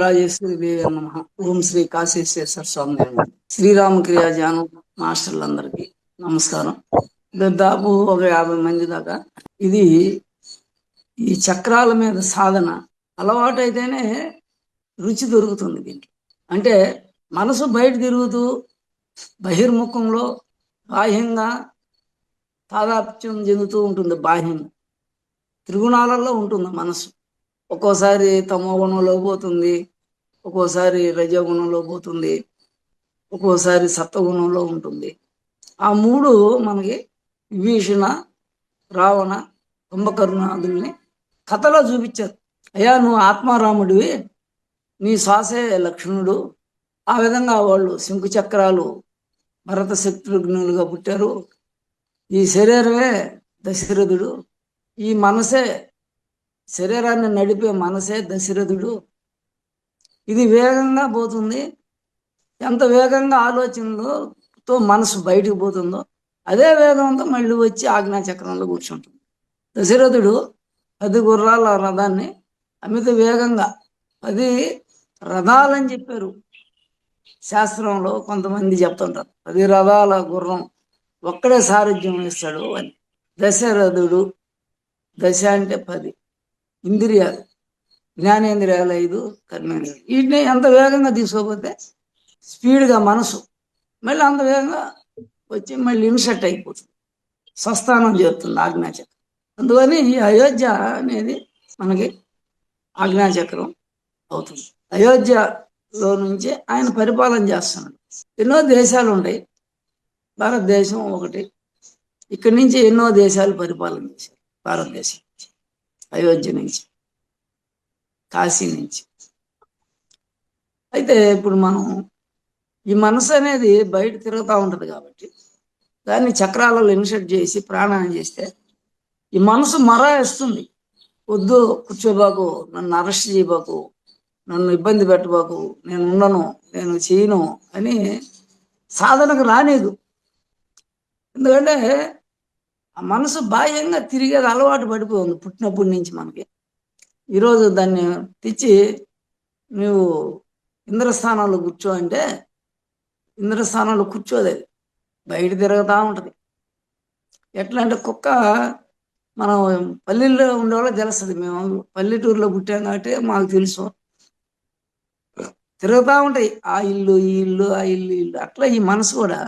రాజేశ్వరి దేవి నమ. ఓం శ్రీ కాశీశ్వర స్వామి శ్రీరామ క్రియా జానం మాస్టర్లందరికీ నమస్కారం. దాదాపు ఒక యాభై మంది దాకా. ఇది ఈ చక్రాల మీద సాధన అలవాటు అయితేనే రుచి దొరుకుతుంది దీంట్లో. అంటే మనసు బయట తిరుగుతూ బహిర్ముఖంలో బాహ్యంగా తాదాప్యం చెందుతూ ఉంటుంది బాహ్యంగా త్రిగుణాలలో ఉంటుంది మనసు. ఒక్కోసారి తమో గుణంలో పోతుంది ఒక్కోసారి రజోగుణంలో పోతుంది ఒక్కోసారి సత్వగుణంలో ఉంటుంది. ఆ మూడు మనకి విభీషణ రావణ కుంభకరుణాదుల్ని కథలో చూపించారు. అయ్యా నువ్వు ఆత్మారాముడివి నీ శ్వాసే లక్ష్మణుడు. ఆ విధంగా వాళ్ళు శంకు చక్రాలు భరత శత్రుఘ్నులుగా పుట్టారు. ఈ శరీరమే దశరథుడు. ఈ మనసే శరీరాన్ని నడిపే మనసే దశరథుడు. ఇది వేగంగా పోతుంది. ఎంత వేగంగా ఆలోచనలతో మనసు బయటకు పోతుందో అదే వేగంతో మళ్ళీ వచ్చి ఆజ్ఞా చక్రంలో కూర్చుంటుంది. దశరథుడు పది గుర్రాల రథాన్ని అమిత వేగంగా పది రథాలని చెప్పారు. శాస్త్రంలో కొంతమంది చెప్తుంటారు. పది రథాల గుర్రం ఒక్కడే సారథ్యం ఇస్తాడు అని. దశరథుడు దశ అంటే పది. ఇంద్రియాలు జ్ఞానేంద్రియాలు ఐదు కర్మేంద్రియాలు. వీటిని ఎంత వేగంగా తీసుకోకపోతే స్పీడ్గా మనసు మళ్ళీ అంత వేగంగా వచ్చి మళ్ళీ ఇన్సెట్ అయిపోతుంది. స్వస్థానం చేస్తుంది ఆజ్ఞాచక్రం. అందువని ఈ అయోధ్య అనేది మనకి ఆజ్ఞాచక్రం అవుతుంది. అయోధ్యలో నుంచి ఆయన పరిపాలన చేస్తున్నాడు. ఎన్నో దేశాలు ఉంటాయి భారతదేశం ఒకటి. ఇక్కడి నుంచి ఎన్నో దేశాలు పరిపాలన చేశారు. భారతదేశం. అయోధ్య నుంచి కాశీ నుంచి. అయితే ఇప్పుడు మనం ఈ మనసు అనేది బయట తిరుగుతూ ఉంటుంది కాబట్టి దాన్ని చక్రాలలో ఇన్సెట్ చేసి ప్రాణాయం చేస్తే ఈ మనసు మరాయిస్తుంది వద్దు కూర్చోబాకు నన్ను అరెస్ట్ చేయబాకు నన్ను ఇబ్బంది పెట్టబాకు నేను ఉండను నేను చేయను అని సాధనకు రానేదు ఎందుకంటే మనసు బాహ్యంగా తిరిగేది అలవాటు పడిపోతుంది పుట్టినప్పటి నుంచి మనకి. ఈరోజు దాన్ని తెచ్చి నువ్వు ఇంద్రస్థానంలో కూర్చో అంటే ఇంద్రస్థానంలో కూర్చోదు. అది బయట తిరుగుతూ ఉంటుంది. ఎట్లా అంటే కుక్క మనం పల్లెల్లో ఉండేవాళ్ళు తెలుస్తుంది. మేము పల్లెటూరులో పుట్టాం కాబట్టి మాకు తెలుసు. తిరుగుతూ ఉంటాయి ఆ ఇల్లు ఈ ఇల్లు ఆ ఇల్లు ఇల్లు. అట్లా ఈ మనసు కూడా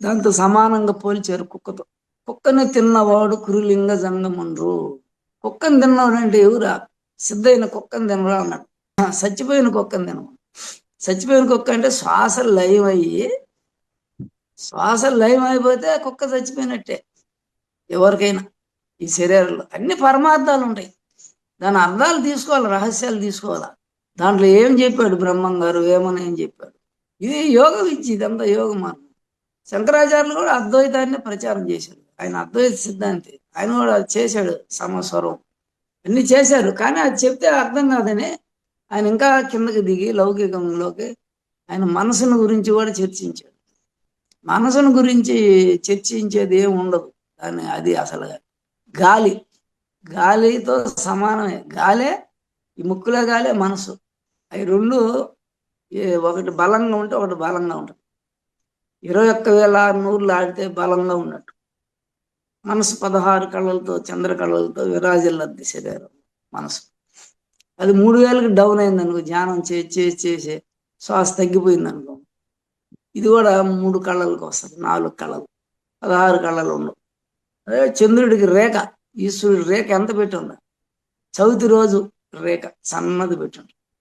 దాంతో సమానంగా పోల్చారు కుక్కతో. కుక్కని తిన్నవాడు కురులింగ జంగమనరు కుక్కని తిన్నవాడు అంటే ఎవరా? సిద్ధైన కుక్కని తినరా అన్నాడు. చచ్చిపోయిన కుక్కని తినవు చచ్చిపోయిన కుక్క అంటే శ్వాస లయం అయ్యి శ్వాస లయం అయిపోతే కుక్క చచ్చిపోయినట్టే. ఎవరికైనా ఈ శరీరంలో అన్ని పరమార్థాలు ఉంటాయి. దాని అర్థాలు తీసుకోవాలి రహస్యాలు తీసుకోవాలా? దాంట్లో ఏం చెప్పాడు బ్రహ్మం గారు ఏమని ఏం చెప్పాడు? ఇది యోగ విద్య ఇదంతా యోగ అన్న శంకరాచార్యులు కూడా అద్వైతాన్ని ప్రచారం చేశారు. ఆయన అద్వైత సిద్ధాంతి. ఆయన కూడా అది చేశాడు సమస్వరం అన్ని చేశారు? కానీ అది చెప్తే అర్థం కాదని ఆయన ఇంకా కిందకి దిగి లౌకికంలోకి ఆయన మనసును గురించి కూడా చర్చించాడు. మనసును గురించి చర్చించేది ఏమి ఉండదు. కానీ అది అసలు గాలి. గాలితో సమానమే. గాలే ఈ ముక్కులో గాలే మనసు. అవి రెండు ఏ- ఒకటి బలంగా ఉంటే ఒకటి బలంగా ఉంటుంది. ఇరవై ఒక్క వేల ఆరు నూరులు ఆడితే బలంగా ఉన్నట్టు. మనసు పదహారు కళలతో చంద్ర కళలతో విరాజిల్లద్ది శరీరం మనసు. అది మూడు వేలకు డౌన్ అయింది అనుకో ధ్యానం చేసి చేసి చేసి శ్వాస తగ్గిపోయింది అనుకో ఇది కూడా మూడు కళలకు వస్తుంది నాలుగు కళలు పదహారు కళలు ఉండవు. అదే చంద్రుడికి రేఖ ఈశ్వరుడి రేఖ ఎంత పెట్టి చవితి రోజు రేఖ సన్నది పెట్టి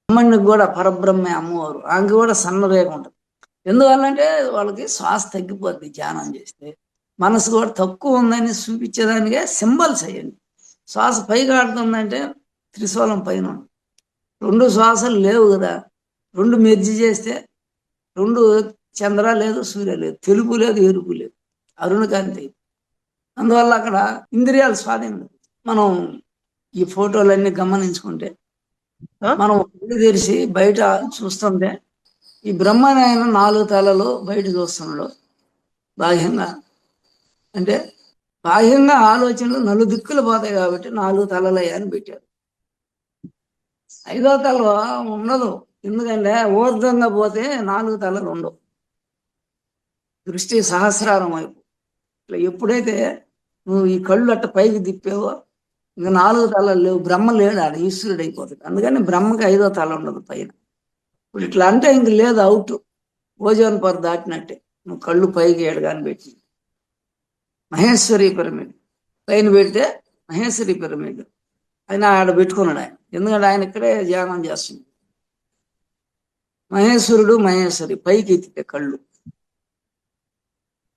అమ్మడికి కూడా పరబ్రహ్మే అమ్మవారు ఆమెకి కూడా సన్న రేఖ ఉంటుంది. ఎందువల్లంటే వాళ్ళకి శ్వాస తగ్గిపోద్ది ధ్యానం చేస్తే. మనసు కూడా తక్కువ ఉందని చూపించేదానికే సింబల్స్ అయ్యండి శ్వాస పైగా ఆడుతుందంటే త్రిశూలం పైన ఉంది. రెండు శ్వాసలు లేవు కదా. రెండు మెర్జి చేస్తే రెండు చంద్ర లేదు సూర్య లేదు. తెలుపు లేదు ఎరుపు లేదు. అరుణకాంతి అందువల్ల అక్కడ ఇంద్రియాలు స్వాధీనం. మనం ఈ ఫోటోలన్నీ గమనించుకుంటే? మనం తెరిచి బయట చూస్తుంటే ఈ బ్రహ్మనాయన నాలుగు తలలు బయట చూస్తున్నాడు. బాహ్యంగా. అంటే బాహ్యంగా ఆలోచనలు నలు దిక్కులు పోతాయి కాబట్టి నాలుగు తలలయ్యా అని పెట్టారు ఐదో తల ఉండదు. ఎందుకంటే ఊర్ధంగా పోతే నాలుగు తలలు ఉండవు. దృష్టి సహస్రారం వైపు. ఇట్లా ఎప్పుడైతే నువ్వు ఈ కళ్ళు అట్ట పైకి తిప్పావో ఇంకా నాలుగు తలలు లేవు. బ్రహ్మ లేడు ఆడ ఈశ్వరుడు అయిపోతుంది అందుకని బ్రహ్మకి ఐదో తల ఉండదు పైన. ఇప్పుడు ఇట్లా అంటే ఇంక లేదు అవుట్. ఓజోన్ పొర దాటినట్టే. నువ్వు కళ్ళు పైకి ఎడగాని పెట్టి. మహేశ్వరి పిరమిడ్. పైన పెడితే మహేశ్వరి పిరమిడ్. ఆయన ఆడ పెట్టుకున్నాడు ఆయన. ఎందుకంటే ఆయన ఇక్కడే ధ్యానం చేస్తుంది మహేశ్వరుడు మహేశ్వరి పైకి ఎత్తితే కళ్ళు.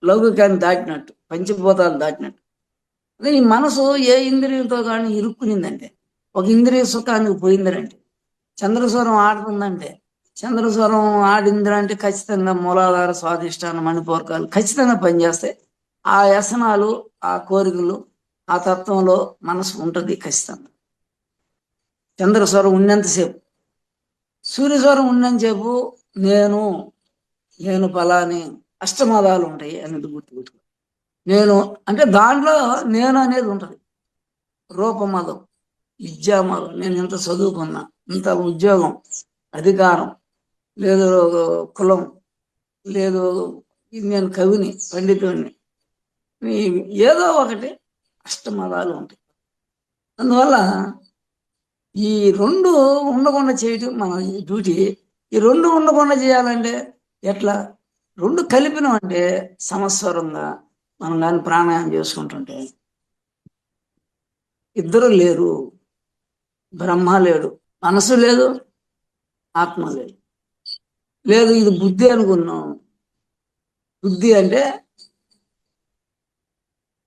లౌకికాన్ని దాటినట్టు పంచభూతాలు దాటినట్టు. అదే ఈ మనసు ఏ ఇంద్రియంతో కానీ ఇరుక్కునిందంటే ఒక ఇంద్రియ సుఖానికి పోయిందనంటే చంద్రస్వరం ఆడుతుందంటే చంద్రస్వరం ఆడిందంటే ఖచ్చితంగా మూలాధార స్వాధిష్టాన మణిపూర్కాలు ఖచ్చితంగా పనిచేస్తాయి. ఆ వ్యసనాలు ఆ కోరికలు ఆ తత్వంలో మనసు ఉంటుంది ఖచ్చితంగా. చంద్రస్వరం ఉన్నంతసేపు. సూర్యస్వరం ఉన్నంతసేపు నేను నేను ఫలాని అష్టమదాలు ఉంటాయి అనేది గుర్తు నేను అంటే దాంట్లో నేను అనేది ఉంటుంది. రూపమదం విద్యామదం నేను ఇంత చదువుకున్నా ఇంత ఉద్యోగం అధికారం లేదు కులం. లేదు నేను కవిని పండితుడిని. ఏదో ఒకటి అష్టమదాలు ఉంటాయి. అందువల్ల ఈ రెండు ఉండకుండా చేయటం మన డ్యూటీ. ఈ రెండు ఉండకుండా చేయాలంటే ఎట్లా? రెండు కలిపినం అంటే సమస్వరంగా మనం కానీ ప్రాణాయామం చేసుకుంటుంటే. ఇద్దరు లేరు. బ్రహ్మ లేడు. మనసు లేదు ఆత్మ లేదు. లేదు ఇది బుద్ధి అనుకున్నాం. బుద్ధి అంటే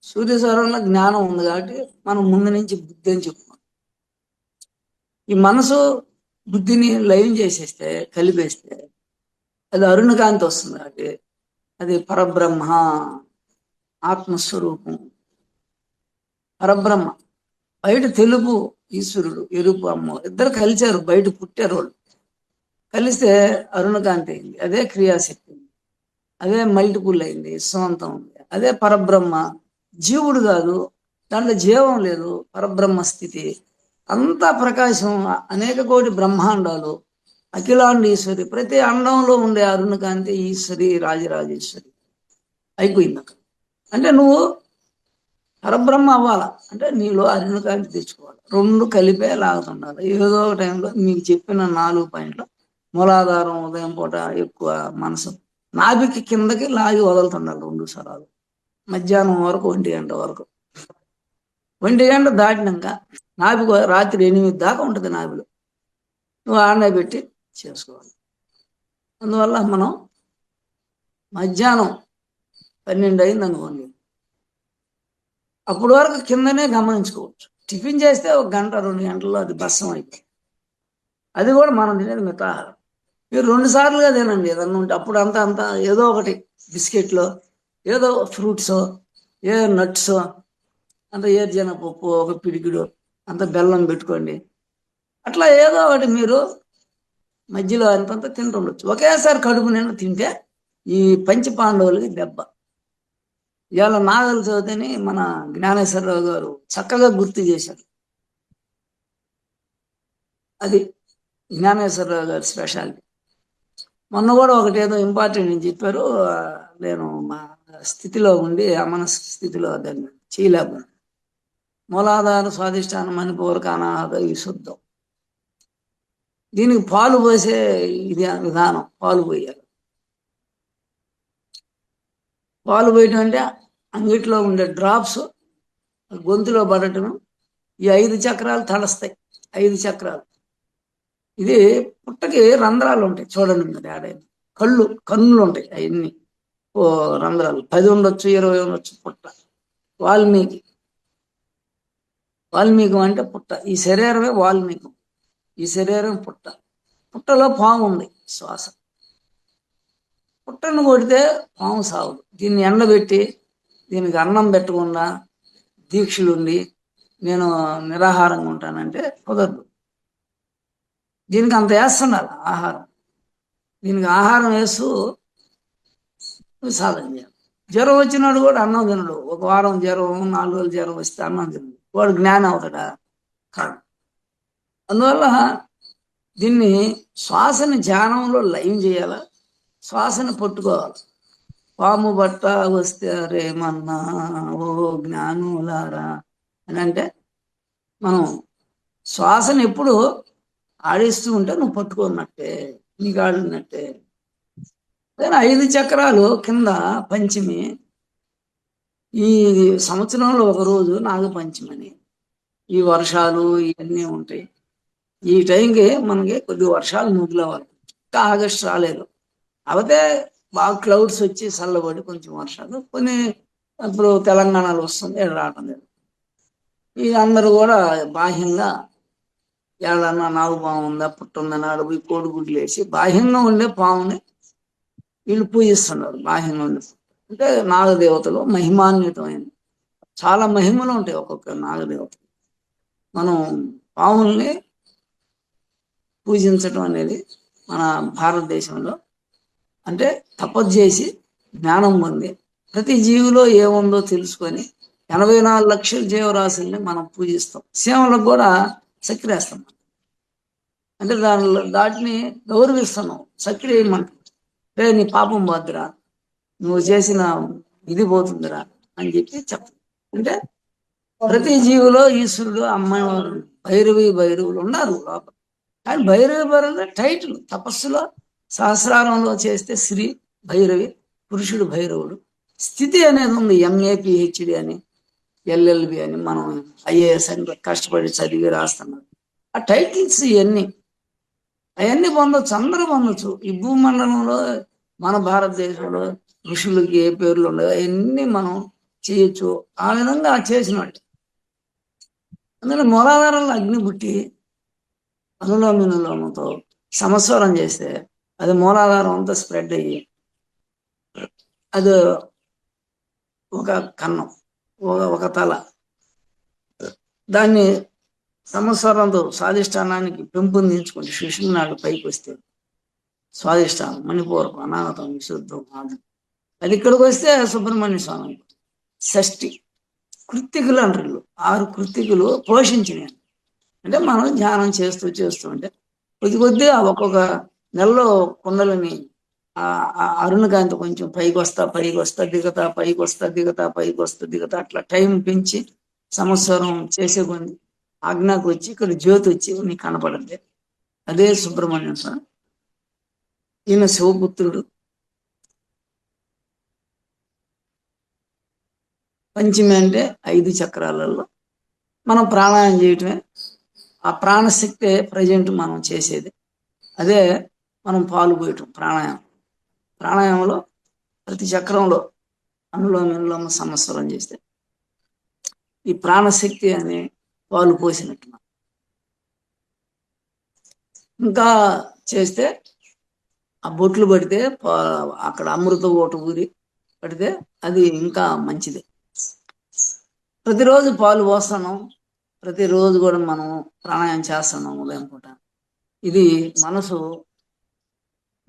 సూర్యస్వరంలో జ్ఞానం ఉంది కాబట్టి మనం ముందు నుంచి బుద్ధి అని చెప్పుకున్నాం ఈ మనసు బుద్ధిని లయం చేసేస్తే కలిపేస్తే అది అరుణకాంతి వస్తుంది కాబట్టి అది పరబ్రహ్మ ఆత్మస్వరూపం. పరబ్రహ్మ. బయట తెలుపు ఈశ్వరుడు ఎరుపు అమ్మ ఇద్దరు కలిచారు బయట పుట్టారు వాళ్ళు. కలిస్తే అరుణకాంతి అయింది అదే క్రియాశక్తి అదే మల్టిపుల్ అయింది సొంతం ఉంది అదే పరబ్రహ్మ. జీవుడు కాదు దాంట్లో జీవం లేదు పరబ్రహ్మ స్థితి. అంతా ప్రకాశం అనేక కోటి బ్రహ్మాండాలు అఖిలాండీశ్వరి ప్రతి అండంలో ఉండే అరుణకాంతి ఈశ్వరి రాజరాజేశ్వరి. అయిపోయింది అక్కడ. అంటే నువ్వు పరబ్రహ్మ అవ్వాలా? అంటే నీలో అరుణకాంతి తెచ్చుకోవాలి. రెండు కలిపే లాగుతుండాలి. ఏదో ఒక టైంలో మీకు చెప్పిన నాలుగు పాయింట్లు మూలాధారం ఉదయం పూట ఎక్కువ మనసు. నాభికి కిందకి లాగి వదులుతుండాలి రెండు సరాలు మధ్యాహ్నం వరకు ఒంటి గంట వరకు. ఒంటి గంట దాటినాక నాభి రాత్రి ఎనిమిది దాకా ఉంటుంది నాభిలో. నువ్వు ఆడనే పెట్టి చేసుకోవాలి. అందువల్ల మనం మధ్యాహ్నం పన్నెండు అయింది అనుకోండి. అప్పటి వరకు కిందనే గమనించుకోవచ్చు. టిఫిన్ చేస్తే ఒక గంట రెండు గంటల్లో అది భస్సం అయిపోయింది అది కూడా మనం తినేది మితాహారం. మీరు రెండు సార్లుగా తినండి. ఏదన్నా ఉంటే అప్పుడు అంతా అంతా ఏదో ఒకటి బిస్కెట్లో ఏదో ఫ్రూట్స్ ఏ నట్స్ అంత ఏర్జన పప్పు ఒక పిడికిడు అంత బెల్లం పెట్టుకోండి. అట్లా ఏదో ఒకటి మీరు మధ్యలో అంతంత తింటుండొచ్చు ఒకేసారి కడుపు నిండా తింటే ఈ పంచి పాండవులకి దెబ్బ. ఇవాళ నాగల చవితిని మన జ్ఞానేశ్వరరావు గారు చక్కగా గుర్తు చేశారు. అది జ్ఞానేశ్వరరావు గారి స్పెషాలిటీ. మొన్న కూడా ఒకటేదో ఇంపార్టెంట్ ఇంపార్టెంట్ చెప్పారు నేను మా స్థితిలో ఉండి అమన స్థితిలో దాన్ని చేయలేకపోయాను. మూలాధార స్వాధిష్టానం మణిపూరక అనాథ విశుద్ధం దీనికి పాలు పోసే ఇది విధానం పాలు పోయాలి. పాలు పోయటం అంటే అంగిట్లో ఉండే డ్రాప్స్ గొంతులో పడటం ఈ ఐదు చక్రాలు తలస్తాయి ఐదు చక్రాలు. ఇది పుట్టకి రంధ్రాలు ఉంటాయి. చూడండి మీరు ఆడైనా కళ్ళు కన్నులు ఉంటాయి అవన్నీ. ఓ రంధ్రాలు. పది ఉండొచ్చు ఇరవై ఉండొచ్చు పుట్ట. వాల్మీకి. వాల్మీకం అంటే పుట్ట. ఈ శరీరమే వాల్మీకం. ఈ శరీరం పుట్ట. పుట్టలో పాము ఉంది శ్వాస. పుట్టను కొడితే పాము సాగుదు దీన్ని ఎండబెట్టి దీనికి అన్నం పెట్టకుండా దీక్షలుండి నేను నిరాహారంగా ఉంటానంటే కుదరదు. దీనికి అంత వేస్తున్నారు ఆహారం. దీనికి ఆహారం వేస్తూ సాధన చేయాలి. జ్వరం వచ్చినాడు కూడా అన్నం తినడు. ఒక వారం జ్వరం నాలుగు రోజులు జ్వరం వస్తే అన్నం తినడు. వాడు జ్ఞానం అవుతాడా? కాదు. అందువల్ల దీన్ని శ్వాసని ధ్యానంలో లయం చేయాలి? శ్వాసని పట్టుకోవాలి. పాము బట్ట వస్తే రేమన్నా ఓ జ్ఞానులారా అని అంటే మనం శ్వాసను ఎప్పుడు ఆడేస్తూ ఉంటే నువ్వు పట్టుకున్నట్టే నీకు ఆడినట్టే కానీ ఐదు చక్రాలు కింద పంచమి ఈ సంవత్సరంలో ఒక రోజు నాగపంచమని. ఈ వర్షాలు ఇవన్నీ ఉంటాయి. ఈ టైంకి మనకి కొద్ది వర్షాలు మొదలవ్వాలి. ఇంకా ఆగస్ట్ రాలేదు. అవతే బాగా క్లౌడ్స్ వచ్చి చల్లబడి కొంచెం వర్షాలు కొన్ని ఇప్పుడు తెలంగాణలో వస్తుంది ఇక్కడ రావటం లేదు. ఇది అందరూ కూడా బాహ్యంగా ఏడన్నా నాలుగు పాము ఉందా నాలుగు ఆడ కోడి కోడిగుడ్లు వేసి బాహ్యంగా ఉండే పాముని వీళ్ళు పూజిస్తున్నారు బాహ్యంగా ఉండే అంటే నాగదేవతలు మహిమాన్వితమైన చాలా మహిమలు ఉంటాయి ఒక్కొక్క నాగదేవత మనం పాముల్ని పూజించటం అనేది మన భారతదేశంలో అంటే తపస్సు చేసి జ్ఞానం పొంది ప్రతి జీవిలో ఏముందో తెలుసుకొని ఎనభై నాలుగు లక్షల జీవరాశుల్ని మనం పూజిస్తాం. సేవలకు కూడా చక్రేస్తాం అంటే దానిలో దాటిని గౌరవిస్తున్నాం. చక్రేయమంటాం రే నీ పాపం పోద్దురా. నువ్వు చేసిన ఇది పోతుందిరా అని చెప్పి చెప్తాం అంటే ప్రతి జీవిలో ఈశ్వరుడు అమ్మవారు భైరవి భైరవులు ఉన్నారు లోపల. కానీ భైరవి భైరవులు టైటిల్ తపస్సులో సహస్రారంలో చేస్తే శ్రీ భైరవి పురుషుడు భైరవుడు. స్థితి అనేది ఉంది ఎంఏ పిహెచ్డి అని. ఎల్ఎల్బి అని మనం ఐఏఎస్ అని కష్టపడి చదివి రాస్తున్నాం. ఆ టైటిల్స్ ఇవన్నీ అవన్నీ పొందొచ్చు అందరూ పొందొచ్చు ఈ భూమండలంలో మన భారతదేశంలో ఋషులకి ఏ పేర్లు ఉండవు. అవన్నీ మనం చేయొచ్చు. ఆ విధంగా చేసినట్టు. అందులో మూలాధారంలో అగ్ని పుట్టి అనులోమినులోమతో సమస్వరం చేస్తే అది మూలాధారం అంతా స్ప్రెడ్ అయ్యి అది ఒక కన్నం ఒక తల. దాన్ని సంవత్సరంతో స్వాధిష్టానానికి పెంపొందించుకుంటే శిశునాడు పైకి వస్తే స్వాధిష్టానం మణిపూర్వకం అనాహతం విశుద్ధం ఆది అది ఇక్కడికి వస్తే సుబ్రహ్మణ్య స్వామి. షష్ఠి. కృత్తికులు అంటారు వీళ్ళు. ఆరు కృత్తికులు పోషించినాయి అంటే మనం ధ్యానం చేస్తూ చేస్తూ ఉంటే కొద్ది కొద్దిగా ఒక్కొక్క నెలలో కుండలని ఆ ఆ కొంచెం పైకి వస్తా పైకి వస్తా దిగతా పైకి వస్తా దిగతా పైకి వస్తా దిగతా అట్లా టైం పెంచి సంవత్సరం చేసే కొన్ని ఆజ్ఞకు వచ్చి ఇక్కడ జ్యోతి వచ్చి నీకు కనపడండి అదే సుబ్రహ్మణ్యం స్వామి ఈయన శివపుత్రుడు. పంచమి అంటే ఐదు చక్రాలలో మనం ప్రాణాయం చేయటమే. ఆ ప్రాణశక్తే ప్రజెంట్ మనం చేసేది. అదే మనం పాలు పోయటం ప్రాణాయామం. ప్రాణాయామంలో ప్రతి చక్రంలో అనులోమ విలోమ సంవత్సరం చేస్తే ఈ ప్రాణశక్తి అని పాలు పోసినట్టు ఇంకా చేస్తే ఆ బొట్లు పడితే అక్కడ అమృత ఓటు ఊరి పడితే అది ఇంకా మంచిది. ప్రతిరోజు పాలు పోస్తున్నాం ప్రతిరోజు కూడా మనం ప్రాణాయామం చేస్తున్నాం ఉదయం పూట. ఇది మనసు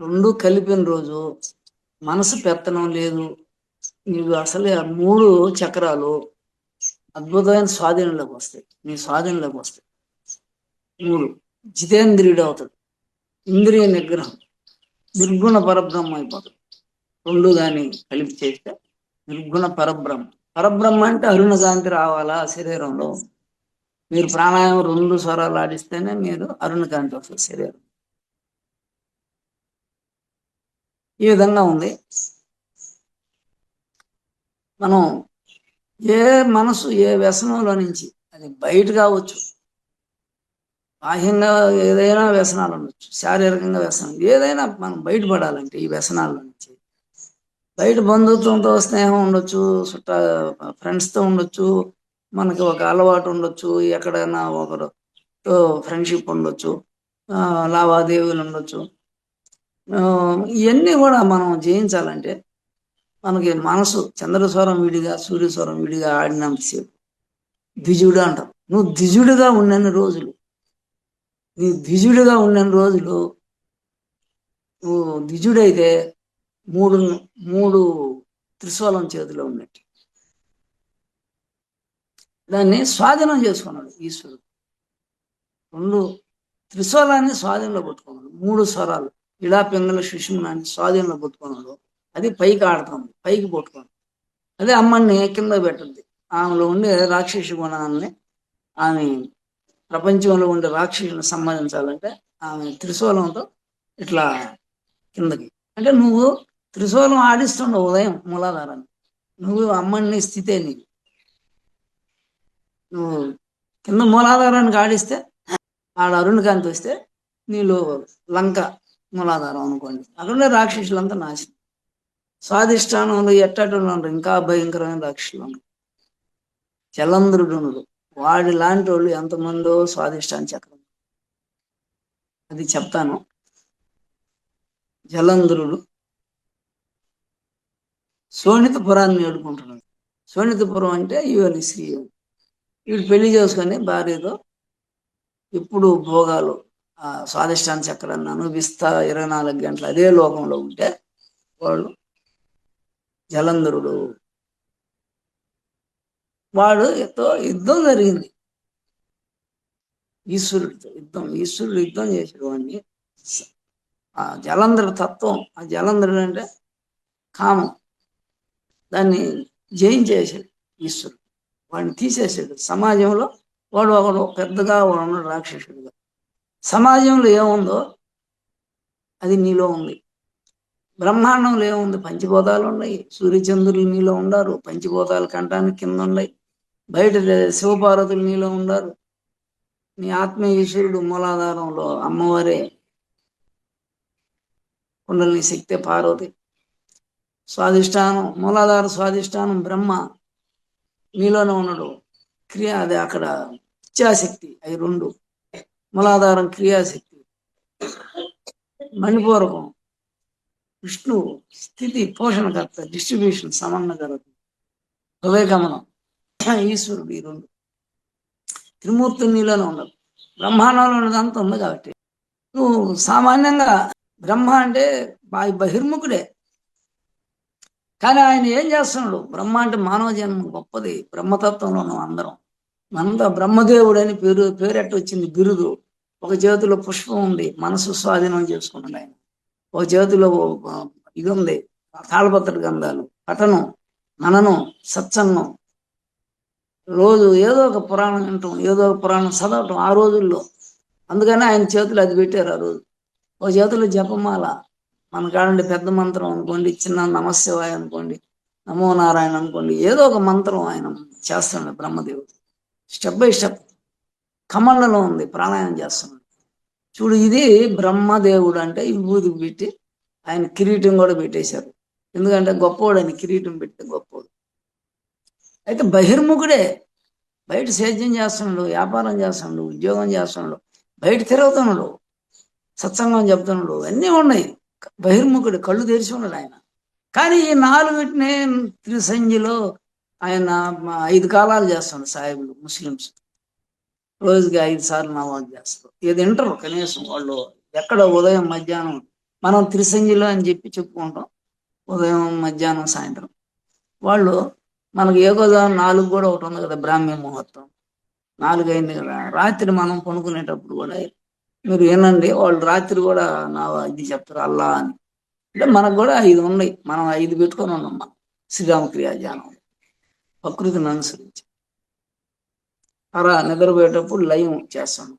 రెండు కలిపిన రోజు మనసు పెత్తనం లేదు. నీవు అసలే ఆ మూడు చక్రాలు అద్భుతమైన స్వాధీనంలోకి వస్తాయి. నీ స్వాధీనంలోకి వస్తాయి. మూడు. జితేంద్రియుడు అవుతాడు. ఇంద్రియ నిగ్రహం. నిర్గుణ పరబ్రహ్మ అయిపోతాడు. రెండు దాన్ని కలిపి చేస్తే నిర్గుణ పరబ్రహ్మ. పరబ్రహ్మ అంటే అరుణకాంతి రావాలా శరీరంలో? మీరు ప్రాణాయామం రెండు స్వరాలు ఆడిస్తేనే మీరు అరుణకాంతి వస్తుంది శరీరం. ఈ విధంగా ఉంది. మనం ఏ మనసు ఏ వ్యసనంలో నుంచి అది బయట కావచ్చు బాహ్యంగా ఏదైనా వ్యసనాలు ఉండొచ్చు. శారీరకంగా వ్యసనం. ఏదైనా మనం బయటపడాలంటే ఈ వ్యసనాల నుంచి. బయట బంధుత్వంతో స్నేహం ఉండొచ్చు చుట్ట ఫ్రెండ్స్తో ఉండొచ్చు మనకి ఒక అలవాటు ఉండొచ్చు ఎక్కడైనా ఒకరు ఫ్రెండ్షిప్ ఉండొచ్చు ఆ, లావాదేవీలు ఉండొచ్చు. ఇవన్నీ కూడా మనం జయించాలంటే మనకి మనసు చంద్రస్వరం విడిగా సూర్యస్వరం విడిగా ఆడినంతసేపు ద్విజుడు అంటారు నువ్వు ద్విజుడిగా ఉన్నన్ని రోజులు. నీ ద్విజుడిగా ఉన్నన్ని రోజులు నువ్వు ద్విజుడైతే మూడు మూడు త్రిశూలం చేతిలో ఉన్నట్టు. దాన్ని స్వాధీనం చేసుకున్నాడు ఈశ్వరుడు. రెండు త్రిశూలాన్ని స్వాధీనంలో పట్టుకున్నాడు. మూడు స్వరాలు. ఇలా పింగళ సుషుమ్నాన్ని స్వాధీనంలో పట్టుకున్నాడు. అది పైకి ఆడుతుంది పైకి పట్టుకున్నాడు అదే అమ్మని కింద పెట్టద్ది. ఆమెలో ఉండే రాక్షస గుణాలని ఆమె ప్రపంచంలో ఉండే రాక్షసులను సంబంధించాలంటే ఆమె త్రిశూలంతో ఇట్లా కిందకి. అంటే నువ్వు త్రిశూలం ఆడిస్తుండవు ఉదయం మూలాధారాన్ని. నువ్వు అమ్మని స్థితే నీకు నువ్వు కింద మూలాధారానికి ఆడిస్తే ఆడ అరుణకాంతి వస్తే నీళ్ళు లంక మూలాధారం అనుకోండి. అక్కడ రాక్షసులంతా నాశనం. స్వాధిష్టానంలో ఎట్టట్లు ఉన్నారు ఇంకా భయంకరమైన రాక్షసులు ఉన్నారు జలంధ్రుడు వాడి లాంటి వాళ్ళు ఎంతమందో స్వాధిష్టాన చక్రం. అది చెప్తాను. జలంధ్రుడు శోణితపురాన్ని ఏడుకుంటున్నాడు శోణితపురం అంటే యువని శ్రీ వీడు పెళ్ళి చేసుకొని భార్యతో ఇప్పుడు భోగాలు ఆ స్వాదిష్టాన చక్రాన్ని అనుభవిస్తా ఇరవై నాలుగు గంటలు అదే లోకంలో ఉంటే వాళ్ళు జలంధరుడు. వాడు ఎంతో యుద్ధం జరిగింది. ఈశ్వరుడితో యుద్ధం ఈశ్వరుడు యుద్ధం చేసాడు వాడిని. ఆ జలంధర తత్వం ఆ జలంధరుడు అంటే కామం దాన్ని జయించేసాడు ఈశ్వరుడు. వాడిని తీసేసాడు సమాజంలో వాడు ఒకడు పెద్దగా వాడు రాక్షసుడిగా. సమాజంలో ఏముందో అది నీలో ఉంది. బ్రహ్మాండంలో ఏముంది? పంచభూతాలు ఉన్నాయి. సూర్యచంద్రులు నీలో ఉండారు పంచభూతాలు కంటానికి కింద ఉన్నాయి. బయట శివపార్వతులు నీలో ఉండారు నీ ఆత్మీయ ఈశ్వరుడు మూలాధారంలో అమ్మవారే. కుండలిని శక్తి పార్వతి. స్వాధిష్టానం మూలాధార స్వాధిష్టానం బ్రహ్మ నీలోనే ఉన్నాడు. క్రియ అది అక్కడ ఇచ్చాశక్తి అవి రెండు. మూలాధారం క్రియాశక్తి మణిపూరకం విష్ణు స్థితి పోషణకర్త డిస్ట్రిబ్యూషన్ సమన్వయకర్త హృదయగమనం ఈశ్వరుడు ఈ రెండు. త్రిమూర్తి నీలోనే ఉండదు బ్రహ్మాండంలో ఉన్నదంతా ఉంది కాబట్టి. నువ్వు సామాన్యంగా బ్రహ్మ అంటే బహిర్ముఖుడే. కానీ ఆయన ఏం చేస్తున్నాడు? బ్రహ్మ అంటే మానవ జన్మ గొప్పది. బ్రహ్మతత్వంలో ఉన్నాం అందరం. మనంతా బ్రహ్మదేవుడు అని పేరు పేరెట్టు వచ్చింది బిరుదు. ఒక చేతిలో పుష్పం ఉంది మనసు స్వాధీనం చేసుకున్నాడు ఆయన. ఒక చేతిలో ఇది ఉంది తాళపత్ర గంధాలు పఠనం మననం సత్సంగం. రోజు ఏదో ఒక పురాణం వింటాం ఏదో ఒక పురాణం చదవటం ఆ రోజుల్లో. అందుకని ఆయన చేతులు అది పెట్టారు ఆ రోజు. ఒక చేతిలో జపమాల. మన కాడండి పెద్ద మంత్రం అనుకోండి చిన్న నమశివాయ అనుకోండి నమో నారాయణ అనుకోండి ఏదో ఒక మంత్రం ఆయన చేస్తున్నాడు బ్రహ్మదేవుడు. స్టెప్ బై స్టెప్ కమళ్ళలో ఉంది ప్రాణాయామం చేస్తున్నాడు. చూడు ఇది బ్రహ్మదేవుడు అంటే విభూతి పెట్టి ఆయన కిరీటం కూడా పెట్టేశారు. ఎందుకంటే గొప్పవాడు ఆయన కిరీటం పెడితే గొప్పవాడు. అయితే బహిర్ముఖుడే బయట సేద్యం చేస్తున్నాడు వ్యాపారం చేస్తున్నాడు ఉద్యోగం చేస్తున్నాడు బయట తిరుగుతున్నాడు సత్సంగం చెప్తున్నాడు అన్నీ ఉన్నాయి. బహిర్ముఖుడు కళ్ళు తెరిచి ఉన్నాడు ఆయన. కానీ ఈ నాలుగిటిని త్రిసంజిలో ఆయన ఐదు కాలాలు చేస్తాడు సాహిబులు ముస్లిమ్స్. రోజుకి ఐదు సార్లు నమాజ్ చేస్తారు. ఇది వింటారు కనీసం వాళ్ళు. ఎక్కడ ఉదయం మధ్యాహ్నం మనం త్రిసంధ్యలో అని చెప్పి చెప్పుకుంటాం. ఉదయం మధ్యాహ్నం సాయంత్రం. వాళ్ళు మనకు ఏకోదాం నాలుగు కూడా ఒకటి ఉంది కదా బ్రాహ్మీ ముహూర్తం. నాలుగు అయింది కదా. రాత్రి మనం కొనుక్కునేటప్పుడు కూడా మీరు వినండి వాళ్ళు రాత్రి కూడా నా ఇది చెప్తారు అల్లా అని. అంటే మనకు కూడా ఐదు ఉన్నాయి. మనం ఐదు పెట్టుకొని ఉన్నాం మనం. శ్రీరామ క్రియాధ్యానం ప్రకృతిని అనుసరించి. అలా నిద్రపోయేటప్పుడు లయం చేస్తాను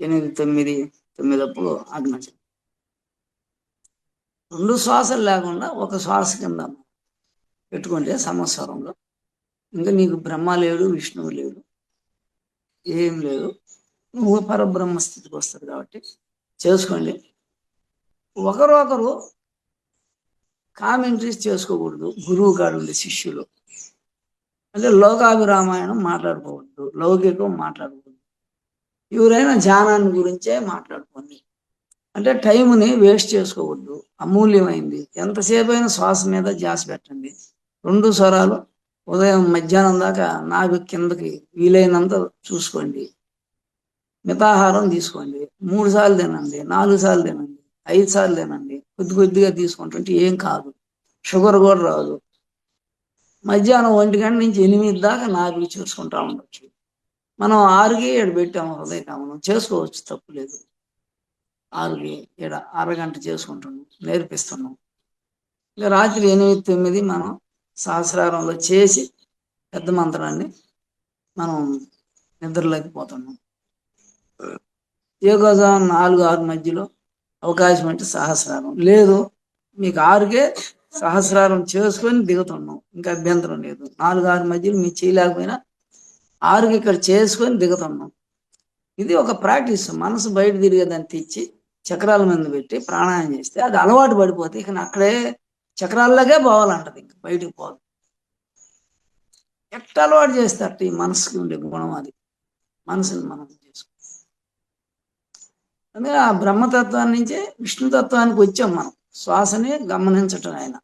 ఎనిమిది తొమ్మిది తొమ్మిది అప్పుడు ఆజ్ఞాచం రెండు శ్వాసలు లేకుండా ఒక శ్వాస కింద పెట్టుకుంటే సంవత్సరంలో ఇంకా నీకు బ్రహ్మ లేడు విష్ణువు లేడు ఏం లేదు. నువ్వు పరబ్రహ్మ స్థితికి వస్తుంది కాబట్టి చేసుకోండి. ఒకరు ఒకరు కామెంట్రీస్ చేసుకోకూడదు. గురువు కాడు ఉండే శిష్యులు. అంటే లోకాభిరామాయణం మాట్లాడుకోవద్దు లౌకికం మాట్లాడుకోవద్దు. ఎవరైనా ధ్యానాన్ని గురించే మాట్లాడుకోండి. అంటే టైంని వేస్ట్ చేసుకోవద్దు అమూల్యమైంది. ఎంతసేపు అయినా శ్వాస మీద జాస్ పెట్టండి. రెండు స్వరాలు ఉదయం మధ్యాహ్నం దాకా నాకు కిందకి వీలైనంత చూసుకోండి. మితాహారం తీసుకోండి. మూడు సార్లు తినండి నాలుగు సార్లు తినండి ఐదు సార్లు తినండి. కొద్ది కొద్దిగా తీసుకుంటుంటే ఏం కాదు. షుగర్ కూడా రాదు. మధ్యాహ్నం ఒంటి గంట నుంచి ఎనిమిది దాకా నాగులు చూసుకుంటా ఉండొచ్చు. మనం ఆరుగే ఏడు పెట్టాము హృదయ కామనం చేసుకోవచ్చు తప్పు లేదు. ఆరుగే ఏడ అరగంట చేసుకుంటున్నాం నేర్పిస్తున్నాం. ఇక రాత్రి ఎనిమిది తొమ్మిది మనం సహస్రారంలో చేసి పెద్ద మంత్రాన్ని మనం నిద్రలోకి పోతున్నాం. యోగజాం నాలుగు ఆరు మధ్యలో అవకాశం అంటే సహస్రారం. లేదు మీకు ఆరుకే సహస్రారం చేసుకొని దిగుతున్నాం. ఇంకా అభ్యంతరం లేదు. నాలుగు ఆరు మధ్యలో మీరు చేయలేకపోయినా ఆరుకి ఇక్కడ చేసుకొని దిగుతున్నాం. ఇది ఒక ప్రాక్టీస్. మనసు బయట తిరిగేదాన్ని తెచ్చి చక్రాల మీద పెట్టి ప్రాణాయం చేస్తే అది అలవాటు పడిపోతే ఇక అక్కడే చక్రాల్లాగే పోవాలంటది. ఇంక బయటికి పోదు. ఎట్ట అలవాటు చేస్తారు ఈ మనసుకి ఉండే గుణం అది. మనసుని మనం చేసుకో అందుకే ఆ బ్రహ్మతత్వాన్ని నుంచే విష్ణుతత్వానికి వచ్చాం మనం. శ్వాసని గమనించటం ఆయన.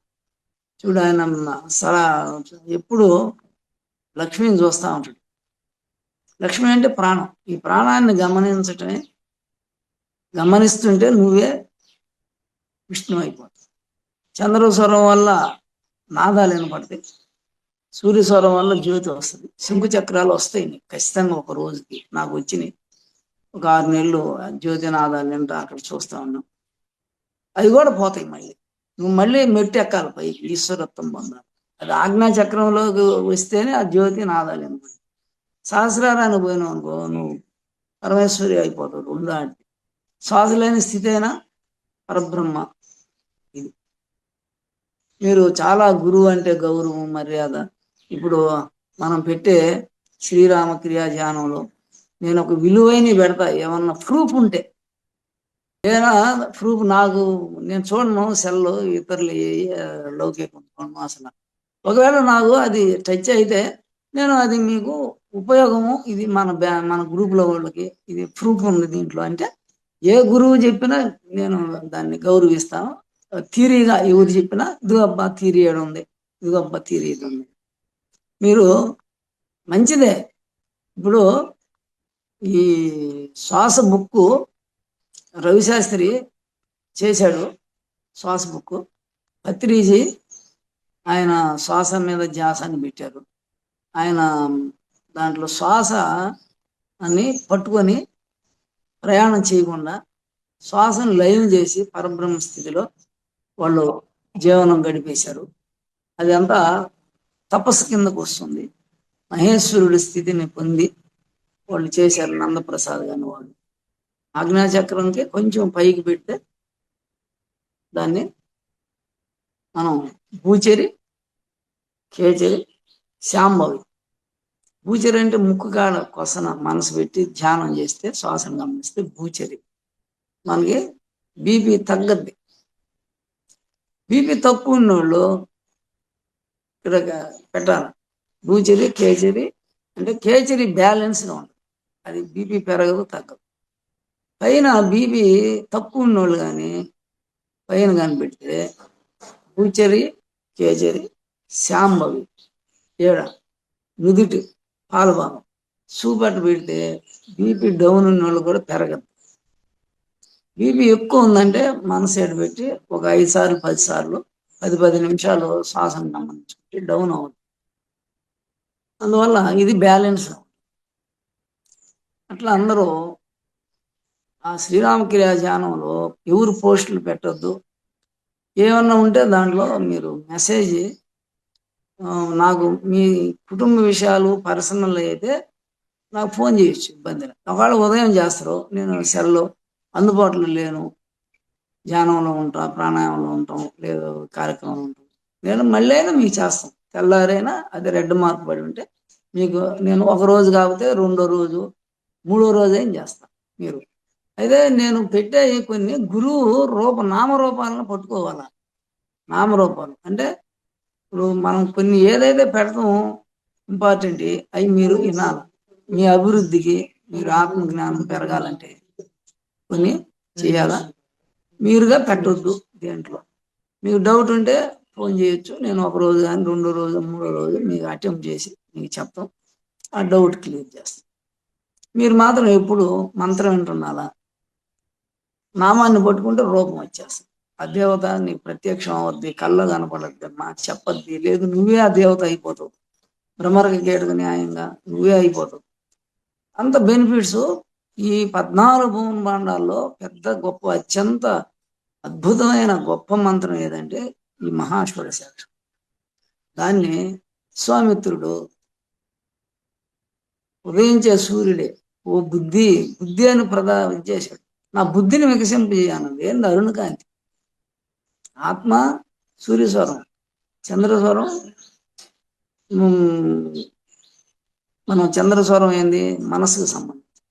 చూడు ఆయన సలా ఎప్పుడు లక్ష్మిని చూస్తూ ఉంటాడు. లక్ష్మి అంటే ప్రాణం. ఈ ప్రాణాన్ని గమనించటమే గమనిస్తుంటే నువ్వే విష్ణు అయిపోతావు చంద్రస్వరం వల్ల నాదాలు వినపడతాయి. సూర్యస్వరం వల్ల జ్యోతి వస్తుంది. శంకు చక్రాలు వస్తాయి నీకు. ఖచ్చితంగా ఒక రోజుకి నాకు వచ్చినాయి. ఒక ఆరు నెలలు జ్యోతి నాదాలు వింటా అక్కడ చూస్తా ఉన్నాం. అవి కూడా పోతాయి మళ్ళీ. నువ్వు మళ్ళీ మెట్టు ఎక్కాలి పైకి ఈశ్వరత్వం పొందాలి. అది ఆజ్ఞా చక్రంలోకి వస్తేనే ఆ జ్యోతి నాదాలి వినపడి సహస్రారాన్ని పోయినావు అనుకో నువ్వు పరమేశ్వరి అయిపోతావు ఉందా శ్వాస లేని స్థితి అయినా పరబ్రహ్మ. ఇది. మీరు చాలా గురువు అంటే గౌరవం మర్యాద. ఇప్పుడు మనం పెట్టే శ్రీరామ క్రియా ధ్యానంలో నేను ఒక విలువైన పెడతా ఏమన్నా ప్రూఫ్ ఉంటే. ఏదైనా ప్రూఫ్ నాకు నేను చూడను సెల్ ఇతరులు లోకే చూడను అసలు ఒకవేళ నాకు అది టచ్ అయితే నేను అది మీకు ఉపయోగము ఇది మన బ్యా మన గ్రూప్లో వాళ్ళకి ఇది ప్రూఫ్ ఉంది దీంట్లో. అంటే ఏ గురువు చెప్పినా నేను దాన్ని గౌరవిస్తాను. థీరీగా ఎవరు చెప్పినా ఇదిగో థీరీ ఏడు ఉంది ఇదిగో థీరీ ఇది ఉంది. మీరు మంచిదే. ఇప్పుడు ఈ శ్వాస బుక్కు రవిశాస్త్రి చేశాడు శ్వాస బుక్ పత్రిజీ ఆయన శ్వాస మీద ధ్యాసాన్ని పెట్టారు. ఆయన దాంట్లో శ్వాస అని పట్టుకొని ప్రయాణం చేయకుండా శ్వాసను లయం చేసి పరబ్రహ్మ స్థితిలో వాళ్ళు జీవనం గడిపేశారు. అది అంతా తపస్సు కిందకు వస్తుంది. మహేశ్వరుడి స్థితిని పొంది వాళ్ళు చేశారు నందప్రసాద్ గాని వాళ్ళు. ఆజ్ఞాచక్రంకి కొంచెం పైకి పెడితే దాన్ని మనం భూచరి కేచరి శాంభవి భూచరి అంటే ముక్కు కాడ కొసన మనసు పెట్టి ధ్యానం చేస్తే శ్వాసను గమనిస్తే భూచరి. మనకి బీపీ తగ్గద్ది. బీపీ తక్కువ ఉన్నోళ్ళు ఇక్కడ పెట్టాలి. భూచరి కేచరి అంటే కేచరి బ్యాలెన్స్గా ఉంటుంది. అది బీపీ పెరగదు తగ్గదు. పైన బీపీ తక్కువ ఉన్నోళ్ళు కానీ పైన కానీ పెడితే భూచరి కేచరి శాంభవి ఏడ? నుదుటి పాలభాగం చూపట్టు పెడితే బీపీ డౌన్ ఉన్న వాళ్ళు కూడా పెరగదు బీపీ ఎక్కువ ఉందంటే మనసు ఎడ పెట్టి ఒక ఐదు సార్లు పది సార్లు పది పది నిమిషాలు శ్వాసను గమనించుకుంటే డౌన్ అవుతుంది అందువల్ల ఇది బ్యాలెన్స్. అట్లా అందరూ ఆ శ్రీరామక్రియ ధ్యానంలో ఎవరు పోస్టులు పెట్టొద్దు? ఏమన్నా ఉంటే దాంట్లో మీరు మెసేజ్ నాకు మీ కుటుంబ విషయాలు పర్సనల్ అయితే నాకు ఫోన్ చేయొచ్చు ఇబ్బంది లేదు. ఒకవేళ ఉదయం చేస్తారు నేను సెల్లో అందుబాటులో లేను. ధ్యానంలో ఉంటా ప్రాణాయామంలో ఉంటాం లేదు కార్యక్రమంలో ఉంటాం. నేను మళ్ళీ అయినా మీకు చేస్తాం. తెల్లారైనా అది రెడ్ మార్క్ పడి ఉంటే మీకు నేను ఒక రోజు కాకపోతే రెండో రోజు మూడో రోజు ఏం చేస్తాను. మీరు అయితే నేను పెట్టే కొన్ని గురువు రూప నామరూపాలను పట్టుకోవాలా. నామరూపాలు. అంటే ఇప్పుడు మనం కొన్ని ఏదైతే పెడతామో ఇంపార్టెంట్ అవి మీరు వినాలి. మీ అభివృద్ధికి మీరు ఆత్మ జ్ఞానం పెరగాలంటే కొన్ని చేయాలా? మీరుగా పెట్టొద్దు దేంట్లో. మీకు డౌట్ ఉంటే ఫోన్ చేయొచ్చు. నేను ఒక రోజు కానీ రెండో రోజు మూడో రోజు మీకు అటెంప్ట్ చేసి మీకు చెప్తాం. ఆ డౌట్ క్లియర్ చేస్తాం. మీరు మాత్రం ఎప్పుడు మంత్రం వింటున్నారా? నామాన్ని పట్టుకుంటే రూపం వచ్చేస్తుంది. ఆ దేవత నీకు ప్రత్యక్షం అవద్ది కళ్ళ కనపడద్ది మా చెప్పద్ది లేదు నువ్వే ఆ దేవత అయిపోతావు. భ్రమరక కేటుకు న్యాయంగా నువ్వే అయిపోతావు. అంత బెనిఫిట్స్ ఈ పద్నాలుగు భూమి బాండాల్లో పెద్ద గొప్ప అత్యంత అద్భుతమైన గొప్ప మంత్రం ఏదంటే ఈ మహాశ్వర సాక్షి. దాన్ని విశ్వామిత్రుడు ఉదయించే సూర్యుడే ఓ బుద్ధి బుద్ధి అని ప్రదా చేశాడు నా బుద్ధిని వికసింపజేయను ఏంది అరుణకాంతి ఆత్మ సూర్యస్వరం చంద్రస్వరం మనం చంద్రస్వరం ఏంది? మనసుకు సంబంధించి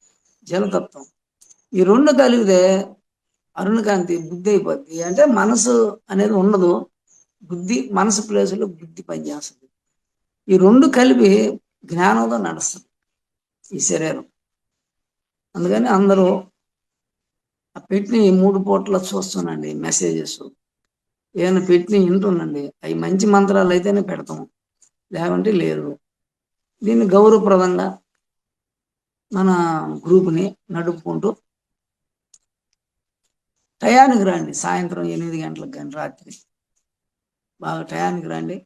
జలతత్వం ఈ రెండు కలిగితే అరుణకాంతి బుద్ధి అయిపోద్ది. అంటే మనసు అనేది ఉండదు. బుద్ధి మనసు ప్లేసులో బుద్ధి పనిచేస్తుంది. ఈ రెండు కలిపి జ్ఞానంతో నడుస్తుంది ఈ శరీరం. అందుకని అందరూ పెట్టిన ఈ మూడు పూట్ల చూస్తానండి మెసేజెస్. ఏమైనా పెట్టిన వింటున్నాండి అవి మంచి మంత్రాలు అయితేనే పెడతాం. లేవంటే లేదు. దీన్ని గౌరవప్రదంగా మన గ్రూప్ని నడుపుకుంటూ టయానికి రండి. సాయంత్రం ఎనిమిది గంటలకు కానీ రాత్రి. బాగా టయానికి రండి.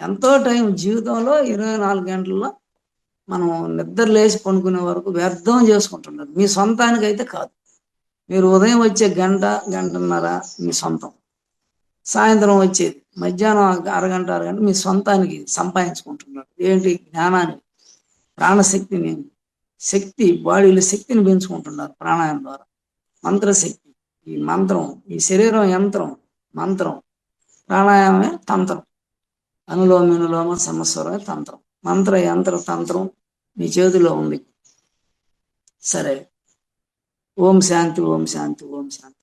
ఎంతో టైం జీవితంలో ఇరవై నాలుగు గంటల్లో మనం నిద్ర లేచి పనుకునే వరకు వ్యర్థం చేసుకుంటున్నారు మీ సొంతానికి అయితే కాదు. మీరు ఉదయం వచ్చే గంట గంటన్నర మీ సొంతం. సాయంత్రం వచ్చేది మధ్యాహ్నం అరగంట అరగంట మీ సొంతానికి సంపాదించుకుంటున్నారు. ఏంటి? జ్ఞానాన్ని ప్రాణశక్తిని శక్తి బాడీలో శక్తిని పెంచుకుంటున్నారు ప్రాణాయామం ద్వారా. మంత్రశక్తి ఈ మంత్రం ఈ శరీరం యంత్రం మంత్రం. ప్రాణాయామమే తంత్రం. అనులోమినులోమ సమస్వరమే తంత్రం. మంత్ర యంత్ర తంత్రం మీ చేతిలో ఉంది. సరే. ఓం శాంతి ఓం శాంతి ఓం శాంతి